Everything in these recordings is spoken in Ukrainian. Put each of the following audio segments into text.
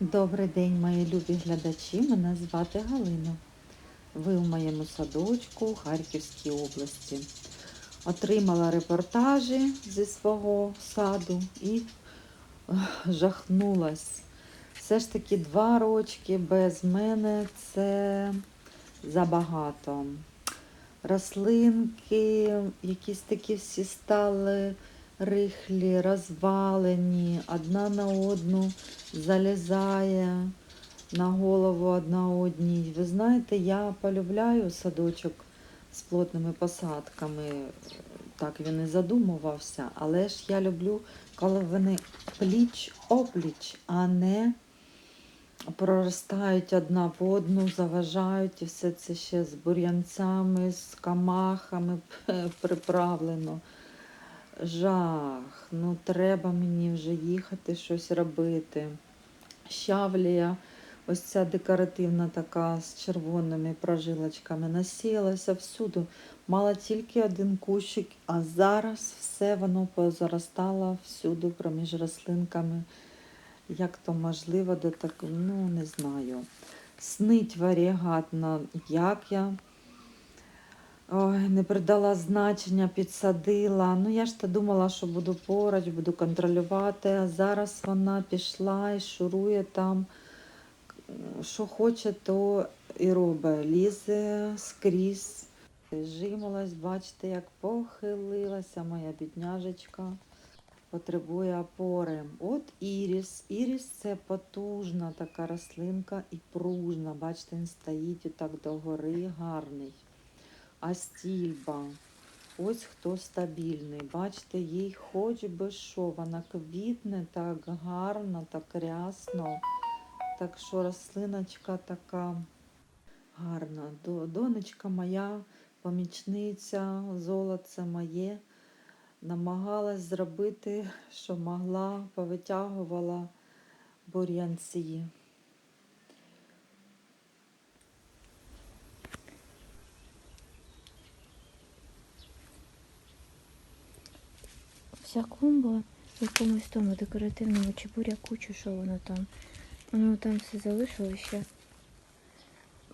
Добрий день, мої любі глядачі. Мене звати Галина. Ви у моєму садочку у Харківській області. Отримала репортажі зі свого саду і жахнулась. Все ж таки два рочки без мене це забагато. Рослинки, якісь такі всі стали рихлі, розвалені, одна на одну залізає на голову одна одній. Ви знаєте, я полюбляю садочок з плотними посадками. Так він і задумувався, але ж я люблю, коли вони пліч опліч, а не проростають одна в одну, заважають і все це ще з бур'янцями, з камахами приправлено. Жах, ну треба мені вже їхати щось робити. Щавлія, ось ця декоративна така з червоними прожилочками, насіялася всюди. Мала тільки один кущик, а зараз все воно позаростало всюди проміж рослинками. Як то можливо до так, ну не знаю. Снить варігатна, як я Ой, не придала значення, підсадила. Ну, я ж то думала, що буду поруч, буду контролювати, а зараз вона пішла і шурує там, що хоче, то і робить. Лізе скрізь. Жимолась, бачите, як похилилася моя бідняжечка. Потребує опори. От іріс. Іріс це потужна така рослинка і пружна. Бачите, він стоїть отак догори, гарний. А стільба. Ось хто стабільний. Бачите, їй хоч би що, вона квітне так гарно, так рясно. Так що рослиночка така гарна. Донечка моя, помічниця, золоце моє, намагалась зробити, що могла, повитягувала бур'янці. Вся клумба в якомусь тому декоративному чи буряку, чи що воно там. Воно там все залишило ще.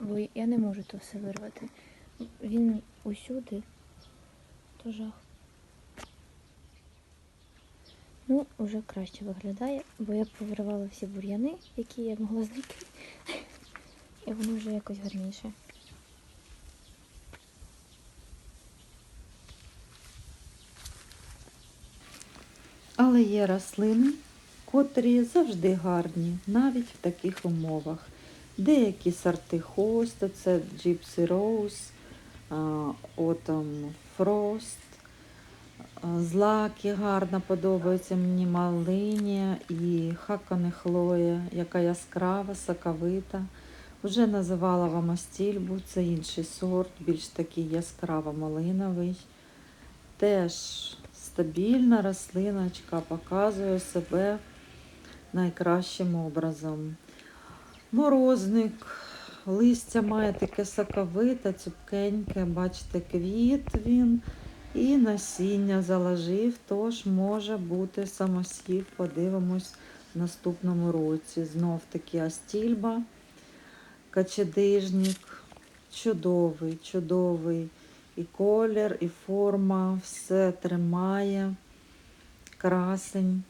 Бо я не можу то все вирвати. Він усюди, то жах. Ну, вже краще виглядає, бо я повиривала всі бур'яни, які я могла знайти. І воно вже якось гарніше. Але є рослини, котрі завжди гарні, навіть в таких умовах. Деякі сорти хосту, це Gypsy Rose, Autumn Frost, злаки гарно подобаються мені малині і хакане хлоя, яка яскрава, соковита. Вже називала вам астільбу, це інший сорт, більш такий яскраво малиновий. Теж стабільна рослиночка показує себе найкращим образом. Морозник, листя має таке соковите, цупкеньке, бачите, квіт він і насіння заложив, тож може бути самосів. Подивимось в наступному році. Знов таки астільба, качедижник, чудовий, чудовий. І колір, і форма, все тримає. Красень.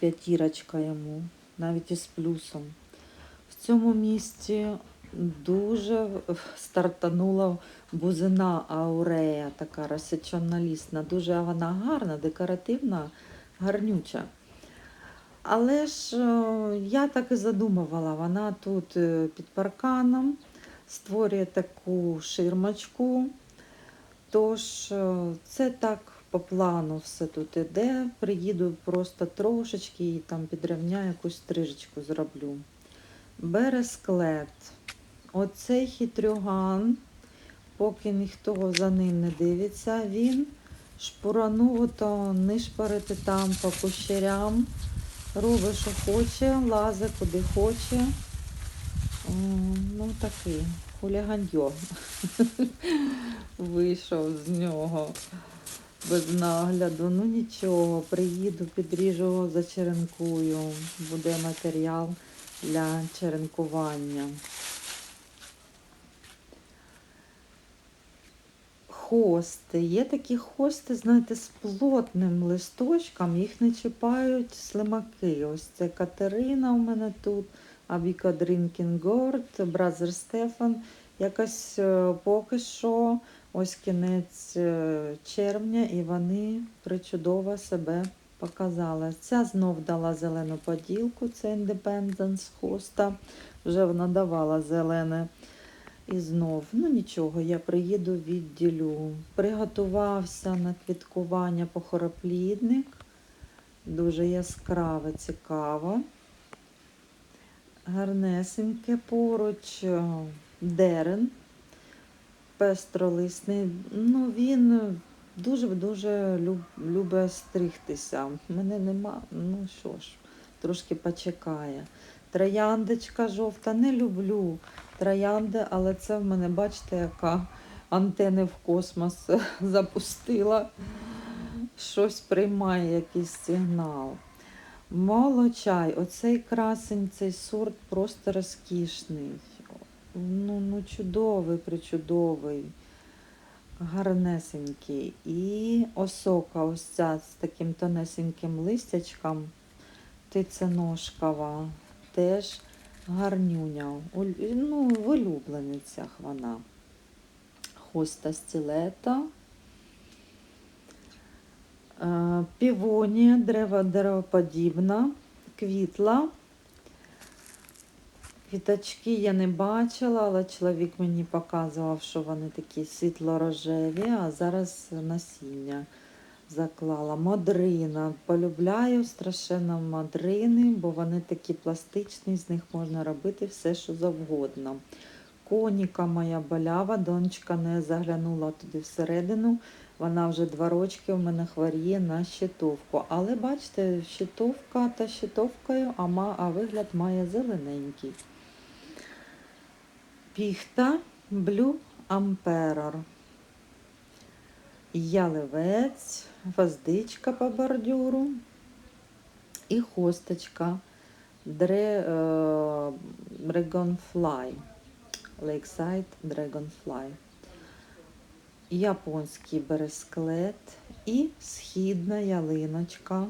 П'ятірочка йому, навіть із плюсом. В цьому місці дуже стартанула бузина аурея, така розсічонолісна. Дуже вона гарна, декоративна, гарнюча. Але ж е, я так і задумувала, вона тут е, під парканом створює таку ширмочку. Тож е, це так по плану все тут іде. Приїду просто трошечки і там підрівняю якусь стрижечку зроблю. Бересклет. Оцей хитрюган, поки ніхто за ним не дивиться, він шпуранув ото нишпарити там по кущерям, робить, що хоче, лазить куди хоче. Ну, такий хуліганьо вийшов з нього. без нагляду. Ну нічого, приїду, підріжу, зачеренкую. Буде матеріал для черенкування. Хости. Є такі хости, знаєте, з плотним листочком, їх не чіпають слимаки. Ось це Катерина у мене тут, Авіка Дрінкінгорд, Бразер Стефан. Якось е, поки що ось кінець е, червня, і вони причудово себе показали. Ця знов дала зелену поділку, це Independence хоста. Вже вона давала зелене. І знов, ну нічого, я приїду, відділю. Приготувався на квіткування похороплідник. Дуже яскраве, цікаво. Гарнесеньке поруч е, дерен пестролисний. Ну, він дуже-дуже люб, любить стригтися. Мене нема, ну що ж, трошки почекає. Трояндочка жовта, не люблю троянди, але це в мене, бачите, яка антени в космос запустила. Щось приймає якийсь сигнал. Молочай, оцей красень, цей сорт просто розкішний. Ну, ну чудовий, причудовий, гарнесенький. І осока ось ця з таким тонесеньким листячком, птиценожкова, теж гарнюня. Ну, в улюбленицях вона. Хоста стілета. Е, Півонія, дерево, деревоподібна, квітла. Квіточки я не бачила, але чоловік мені показував, що вони такі світло-рожеві, а зараз насіння заклала. Модрина. Полюбляю страшенно модрини, бо вони такі пластичні, з них можна робити все, що завгодно. Коніка моя болява, донечка не заглянула туди всередину. Вона вже два рочки у мене хворіє на щитовку. Але бачите, щитовка та щитовкою, а, ма, а вигляд має зелененький. Піхта Blue Emperor. Яливець, гвоздичка по бордюру і хосточка Дре, е, Dragonfly. Lakeside Dragonfly. Японський бересклет і східна ялиночка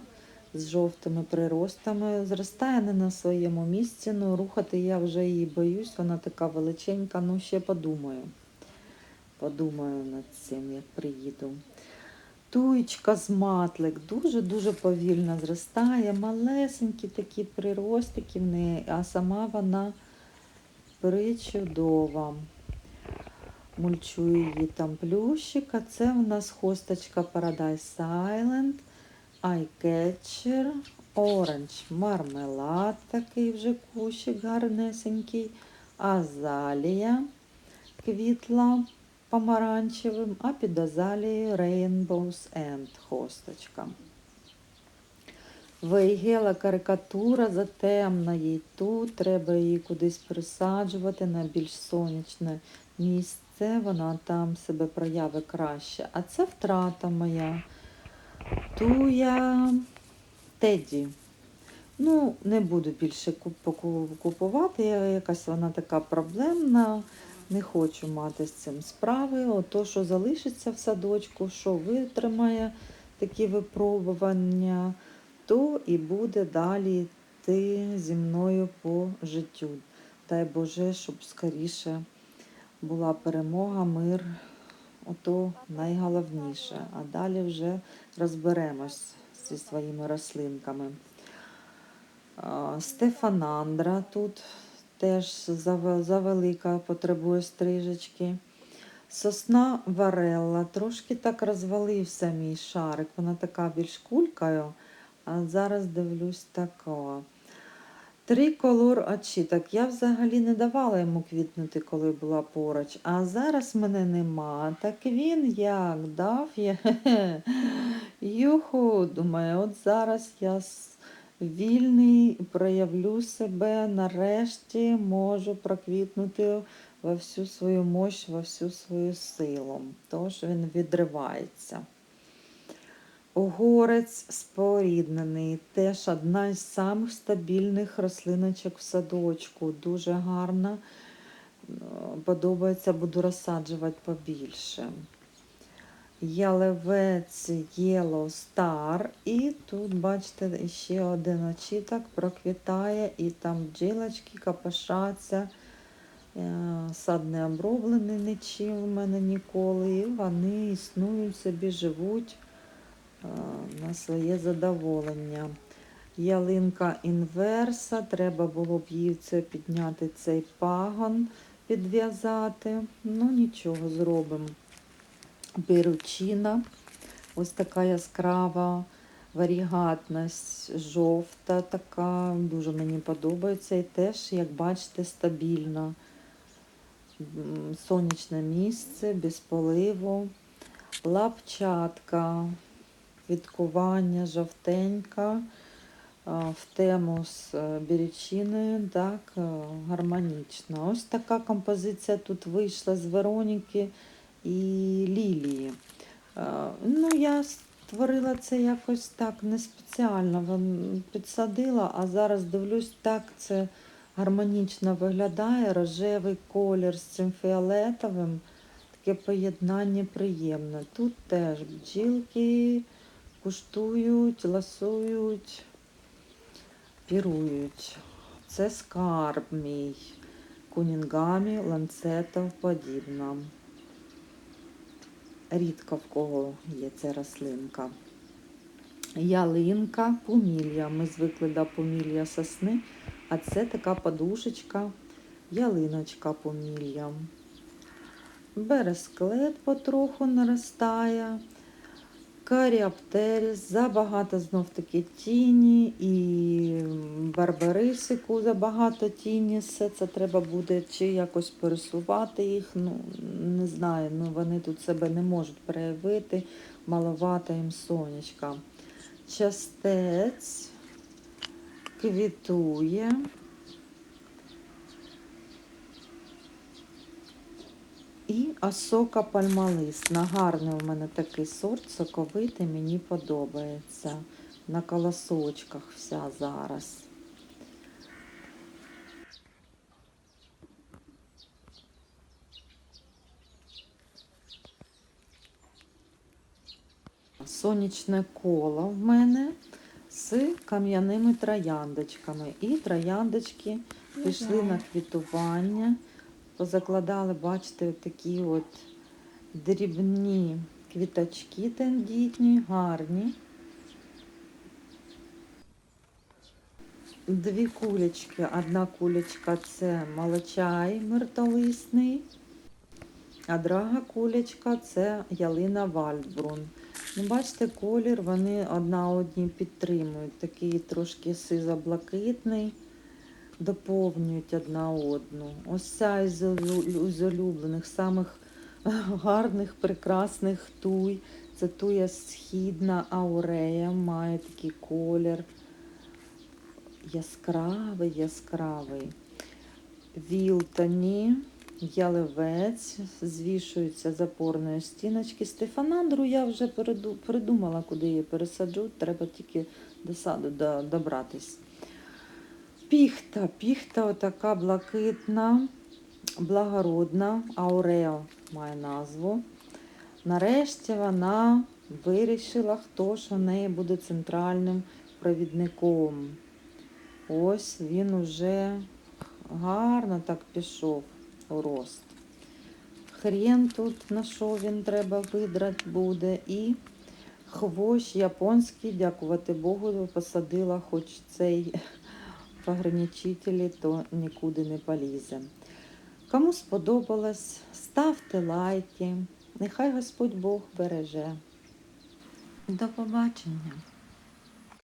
з жовтими приростами. Зростає не на своєму місці, ну рухати я вже її боюсь, вона така величенька, ну ще подумаю. Подумаю над цим, як приїду. Туєчка з матлик дуже-дуже повільно зростає, малесенькі такі приростики в неї, а сама вона причудова. Мульчую її там плющик, а це у нас хосточка Paradise Island, Eyecatcher, Orange мармелад, такий вже кущик гарнесенький, азалія квітла помаранчевим, а під азалією Rainbows End хосточка. Вейгела карикатура затемна їй тут, треба її кудись присаджувати на більш сонячне місце, вона там себе прояви краще. А це втрата моя. Туя Теді. Ну, не буду більше купувати, я- якась вона така проблемна. Не хочу мати з цим справи. Ото, що залишиться в садочку, що витримає такі випробування, то і буде далі йти зі мною по життю. Дай Боже, щоб скоріше була перемога, мир, ото найголовніше. А далі вже розберемось зі своїми рослинками. Стефанандра тут теж завелика, потребує стрижечки. Сосна варелла, трошки так розвалився мій шарик. Вона така більш кулькою, а зараз дивлюсь такого. Три колор очіток. Я взагалі не давала йому квітнути, коли була поруч. А зараз мене нема. Так він як дав я. Юху, думаю, от зараз я вільний, проявлю себе, нарешті можу проквітнути во всю свою мощь, во всю свою силу. Тож він відривається. Огорець споріднений. Теж одна із самих стабільних рослиночок в садочку. Дуже гарна. Подобається, буду розсаджувати побільше. Ялевець Yellow Star. І тут, бачите, ще один очіток проквітає, і там бджілочки копошаться. Е, Сад не оброблений нічим в мене ніколи. І вони існують собі, живуть на своє задоволення. Ялинка інверса, треба було б їй це підняти цей пагон, підв'язати. Ну нічого, зробимо. Беручина, ось така яскрава варігатність, жовта така, дуже мені подобається. І теж, як бачите, стабільна. Сонячне місце, без поливу, лапчатка, квіткування, жовтенька, в тему з е, так, е, гармонічно. Ось така композиція тут вийшла з Вероніки і Лілії. Е, Ну, я створила це якось так не спеціально. Підсадила, а зараз дивлюсь, так це гармонічно виглядає. Рожевий колір з цим фіолетовим. Таке поєднання приємне. Тут теж бджілки куштують, ласують, пірують. Це скарб мій. Кунінгамі, ланцетов подібна. Рідко в кого є ця рослинка. Ялинка, пумілля. Ми звикли до пумілля сосни, а це така подушечка, ялиночка пумілля. Бересклет потроху наростає. Каріаптеріс, забагато знов таки тіні і барбарисику забагато тіні. Все це треба буде чи якось пересувати їх. Ну, не знаю, ну вони тут себе не можуть проявити, маловато їм сонечка. Частець квітує. І осока пальмалисна. Гарний у мене такий сорт, соковитий, мені подобається. На колосочках вся зараз. Сонячне коло в мене з кам'яними трояндочками. І трояндочки пішли на квітування. Позакладали, бачите, такі от дрібні квіточки тендітні, гарні. Дві кулечки. Одна кулечка це молочай миртолисний, а друга кулечка це ялина Вальдбрун. Ну, бачите, колір вони одна одній підтримують. Такий трошки сизо-блакитний доповнюють одна одну. Ось ця із улю- улюблених, самих гарних, прекрасних туй. Це туя східна аурея, має такий колір. Яскравий, яскравий. Вілтані, яливець, звішуються з опорної стіночки. Стефанандру я вже придумала, куди її пересаджу. Треба тільки до саду добратись. Піхта, піхта отака блакитна, благородна, аурео має назву. Нарешті вона вирішила, хто ж у неї буде центральним провідником. Ось він уже гарно так пішов у рост. Хрен тут на що він треба видрати буде. І хвощ японський, дякувати Богу, посадила хоч цей ограничителі, то нікуди не полізе. Кому сподобалось, ставте лайки. Нехай Господь Бог береже. До побачення!